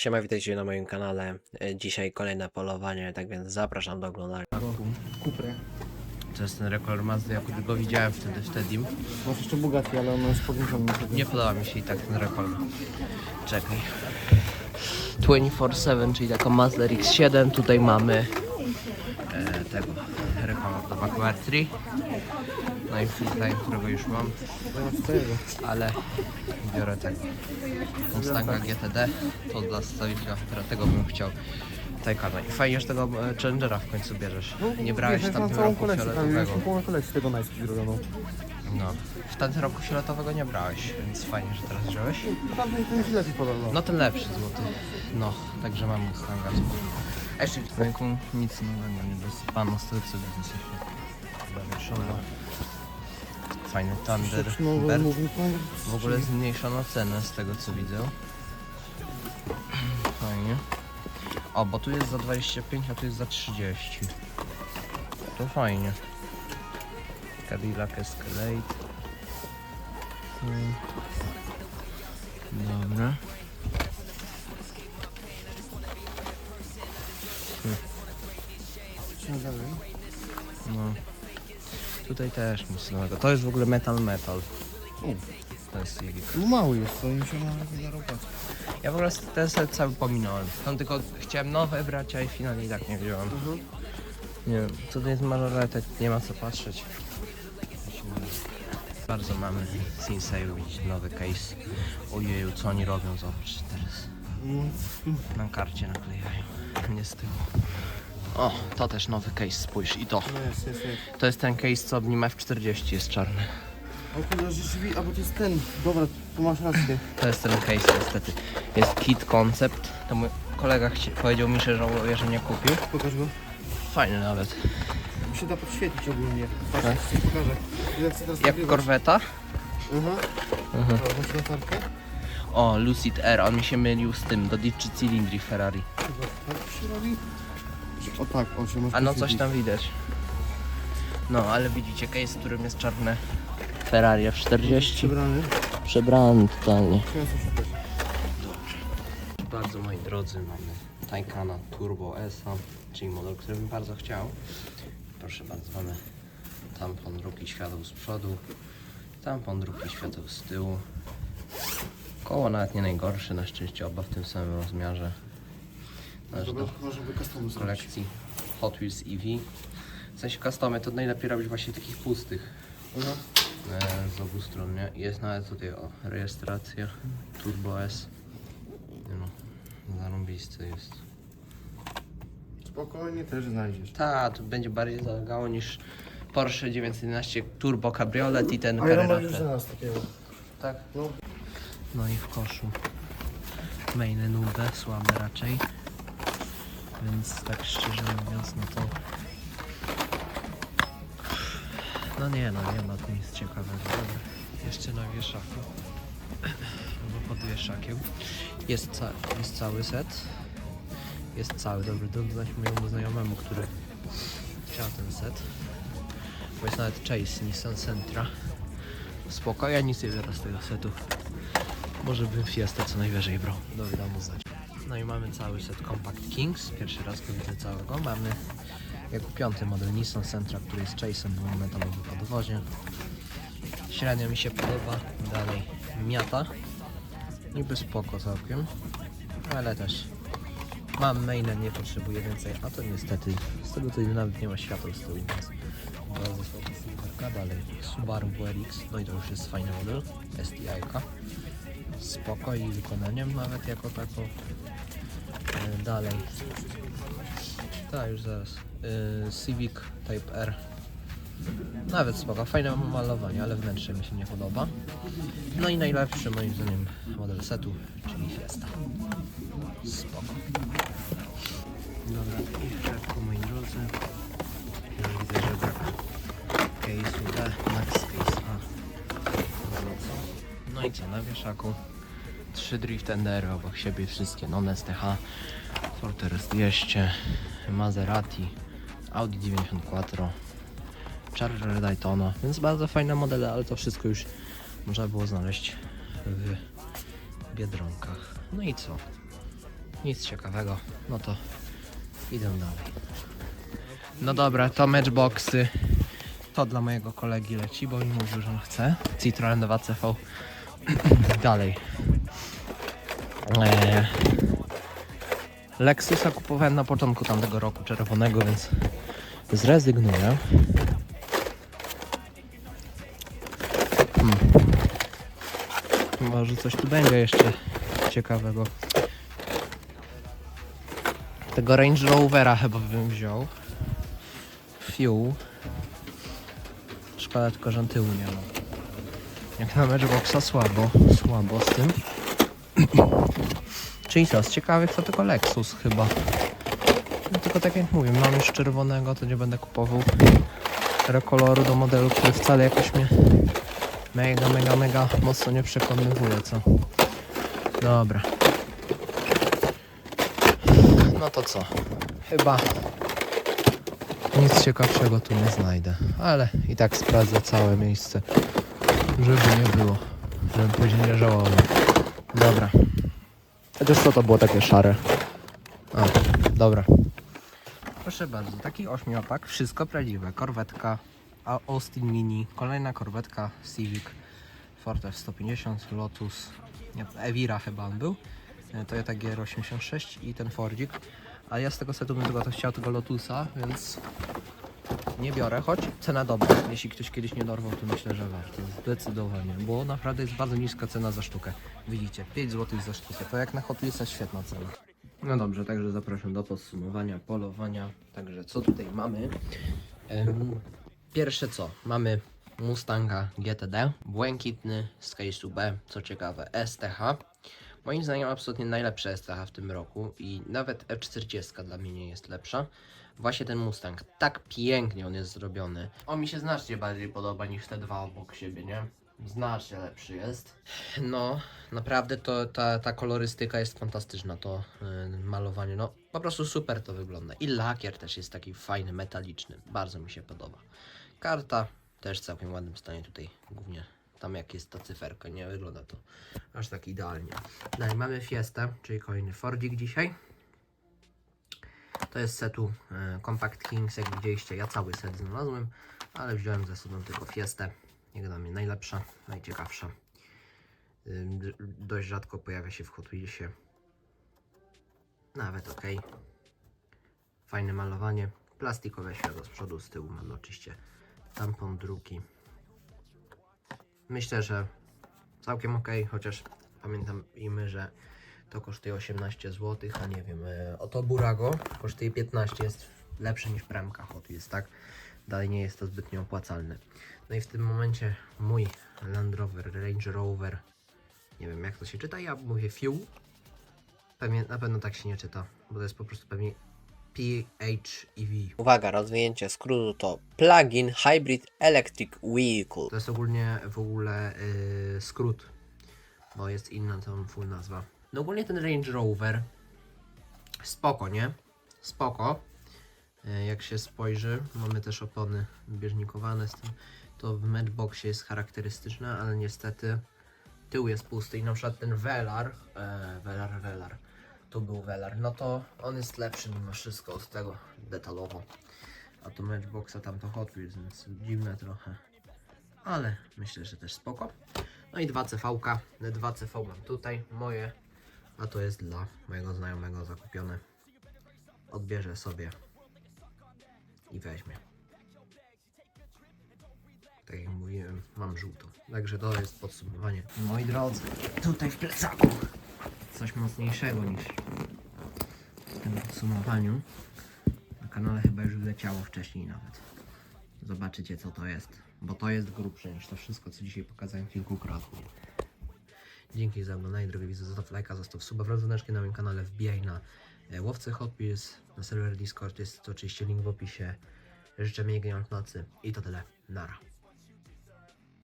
Siema, witajcie na moim kanale. E, Dzisiaj kolejne polowanie, tak więc zapraszam do oglądania. Kuprę. To jest ten rekord Mazdy, jak go widziałem wtedy w Tedim. Masz jeszcze Bugatti, ale on jest podniesiony. Nie podoba mi się i tak ten rekord. Czekaj. 24-7, czyli taką Mazda RX-7. Tutaj mamy e, tego rekord do Bakuar 3. No i freestyle, którego już mam, ale biorę tego Mustanga GTD. To dla stawika, która tego bym chciał. Taycana. I fajnie, że tego e, Challengera w końcu bierzesz. Nie brałeś w tamtym roku fioletowego. Tego zrobioną. No. W tamtym roku fioletowego nie brałeś, więc fajnie, że teraz wziąłeś. Tamten ten źle ci podobno. No ten lepszy złoty. No, także mam Mustanga. A jeszcze w ręku nic nowego, nie dosypano z tego co widzę się zawieszono. Fajny Thunder. W ogóle zmniejszono cenę z tego co widzę. Fajnie. O, bo tu jest za 25, a tu jest za 30. To fajnie. Cadillac Escalade. Hmm. Dobra. No. Tutaj też nic nowego. To jest w ogóle metal metal. To jest jego No mały jest, to im się ma zarobać. Ja po prostu ten set cały pominąłem. Tam tylko chciałem nowe brać, a i finalnie i tak nie wziąłem. Nie wiem, co to jest mażoretek, nie ma co patrzeć. Bardzo mamy Sinsei widzieć nowy case. Ojeju, co oni robią, zobacz teraz. Na karcie naklejają, nie z tyłu. O, to też nowy case, spójrz i to. Jest, jest, jest. To jest ten case, co w nim F40 jest czarny. O kurde, rzeczywiście, a bo to jest ten. Dobra, tu masz rację. To jest ten case niestety. Jest kit concept. To mój kolega chci- powiedział mi, że żałuje, że nie kupił. Pokaż go. Fajny nawet. Się da podświetlić ogólnie. Tak. ci pokażę. Chcę teraz Jak nagrywać. korweta. Mhm. Mhm. Dobra, masz latarkę? O, Lucid Air, on mi się mylił z tym, do Dici Cylindri Ferrari. Chyba tak się robi? O tak, on się A no coś tam widać. No, ale widzicie case, w którym jest czarne Ferrari F40. Przebrany. Przebrany totalnie. Chciałem coś szukać. Bardzo moi drodzy, mamy Taycana Turbo S, czyli model, który bym bardzo chciał. Proszę bardzo, mamy tampon drugi świateł z przodu, tampon drugi świateł z tyłu. Koło nawet nie najgorsze, na szczęście oba w tym samym rozmiarze. Należy do by zrobić. kolekcji Hot Wheels EV. W sensie customy to najlepiej robić właśnie takich pustych Mhm. e, z obu stron, nie? Jest nawet tutaj o, rejestracja Turbo S. Nie No, zarąbiste jest. Spokojnie też znajdziesz. Ta, to będzie bardziej zalegało niż Porsche 911 Turbo Cabriolet i ten A ja mam już T. znalazł takiego. Tak? No. No i w koszu. Mainy nudę, słabe raczej. Więc tak szczerze mówiąc, no to... No nie, no nie ma tu nic ciekawego. Dobra. Jeszcze na wieszaku. Albo pod wieszakiem. Jest, ca jest cały set. Jest cały, dobry, dodać mojemu znajomemu, który chciał ten set. Bo jest nawet Chase Nissan Sentra. Spoko, ja nic nie biorę z tego setu. Może bym Fiesta co najwyżej brał. Do domu znać. No i mamy cały set Compact Kings. Pierwszy raz go widzę całego. Mamy jako piąty model Nissan Sentra, który jest Chase'em w metalowym podwozie. Średnio mi się podoba. Dalej Miata. Niby spoko całkiem. Ale też mam maina, nie potrzebuję więcej. A to niestety z tego to nawet nie ma światła z tyłu, więc bardzo słaba silverka. Dalej Subaru WRX. No i to już jest fajny model. STI-ka spoko i wykonaniem nawet jako taką. E, dalej. Tak, już zaraz. E, Civic Type R. Nawet spoko, fajne malowanie, ale wnętrze mi się nie podoba. No i najlepszy moim zdaniem model setu, czyli Fiesta. Spoko. Dobra, i szybko moi drodzy. Ja widzę, że brak case'u D, max case? No i co, na wieszaku trzy Drift Endery obok siebie, wszystkie non-STH, Fortress 200, Maserati, Audi 94, Charger Daytona, więc bardzo fajne modele, ale to wszystko już można było znaleźć w Biedronkach. No i co? Nic ciekawego. No to idę dalej. No dobra, to matchboxy. To dla mojego kolegi leci, bo mi mówił, że on chce. Citroen 2CV. dalej. Eee. Lexusa kupowałem na początku tamtego roku czerwonego, więc zrezygnuję. Hmm. Może coś tu będzie jeszcze ciekawego. Tego Range Rovera chyba bym wziął. Fuel. Szkoda tylko, że tyłu nie ma. Jak na Matchboxa słabo, słabo z tym. Czyli co, z ciekawych to tylko Lexus chyba. No, tylko tak jak mówię, mam już czerwonego, to nie będę kupował rekoloru do modelu, który wcale jakoś mnie mega, mega, mega mocno nie przekonywuje, co? Dobra. No to co? Chyba nic ciekawszego tu nie znajdę, ale i tak sprawdzę całe miejsce, żeby nie było, żebym później nie żałował. Dobra. Chociaż co to było takie szare? A, dobra. Proszę bardzo, taki ośmiopak, wszystko prawdziwe. Korwetka, Austin Mini, kolejna korwetka Civic, Ford F-150, Lotus, nie, Evira chyba on był, e, Toyota GR86 i ten Fordzik. A ja z tego setu bym tylko chciał tego Lotusa, więc nie biorę, choć cena dobra. Jeśli ktoś kiedyś nie dorwał, to myślę, że warto. Zdecydowanie, bo naprawdę jest bardzo niska cena za sztukę. Widzicie, 5 zł za sztukę. To jak na Hot świetna cena. No dobrze, także zapraszam do podsumowania polowania. Także co tutaj mamy? Em, Pierwsze co? Mamy Mustanga GTD, błękitny z case'u B, co ciekawe STH. Moim zdaniem absolutnie najlepsze STH w tym roku i nawet F40 dla mnie nie jest lepsza. Właśnie ten Mustang, tak pięknie on jest zrobiony. On mi się znacznie bardziej podoba niż te dwa obok siebie, nie? Znacznie lepszy jest. No, naprawdę to ta, ta kolorystyka jest fantastyczna, to y, malowanie, no po prostu super to wygląda. I lakier też jest taki fajny, metaliczny, bardzo mi się podoba. Karta też w całkiem ładnym stanie tutaj, głównie tam jak jest ta cyferka, nie wygląda to aż tak idealnie. Dalej mamy Fiestę, czyli kolejny Fordzik dzisiaj. To jest setu e, Compact Kings, jak widzieliście, ja cały set znalazłem, ale wziąłem ze sobą tylko Fiestę, jak dla mnie najlepsza, najciekawsza. Dość rzadko pojawia się w Hot Wheelsie. Nawet ok. Fajne malowanie. Plastikowe światło z przodu, z tyłu mamy oczywiście tampon drugi. Myślę, że całkiem ok, chociaż pamiętajmy, że to kosztuje 18 zł, a nie wiem, e, oto Burago kosztuje 15, jest lepszy niż premka Hot Wheels, tak? Dalej nie jest to zbytnio opłacalne. No i w tym momencie mój Land Rover, Range Rover, nie wiem jak to się czyta, ja mówię Fuel. Pewnie, na pewno tak się nie czyta, bo to jest po prostu pewnie PHEV. Uwaga, rozwinięcie skrótu to Plug-in Hybrid Electric Vehicle. To jest ogólnie w ogóle yy, skrót, bo jest inna tam full nazwa. No ogólnie ten Range Rover spoko, nie? Spoko. Yy, jak się spojrzy, mamy też opony bieżnikowane z tym. To w Matchboxie jest charakterystyczne, ale niestety tył jest pusty i na przykład ten Velar, e, Velar, Velar, tu był Velar, no to on jest lepszy mimo wszystko od tego detalowo. A to Matchboxa tam to Hot Wheels, więc dziwne trochę ale myślę, że też spoko. No i dwa CV-ka. Dwa CV mam tutaj, moje, a to jest dla mojego znajomego zakupione. Odbierze sobie i weźmie. Tak jak mówiłem, mam żółto. Także to jest podsumowanie. Moi drodzy, tutaj w plecaku coś mocniejszego niż w tym podsumowaniu. Na kanale chyba już leciało wcześniej nawet. Zobaczycie co to jest, bo to jest grubsze niż to wszystko, co dzisiaj pokazałem kilkukrotnie. Dzięki za oglądanie, drogi widzu, zostaw lajka, zostaw suba, wraz z na moim kanale, wbijaj na e, Łowcy Hot na serwer Discord, jest to oczywiście link w opisie. Życzę miłej nocy i to tyle, nara.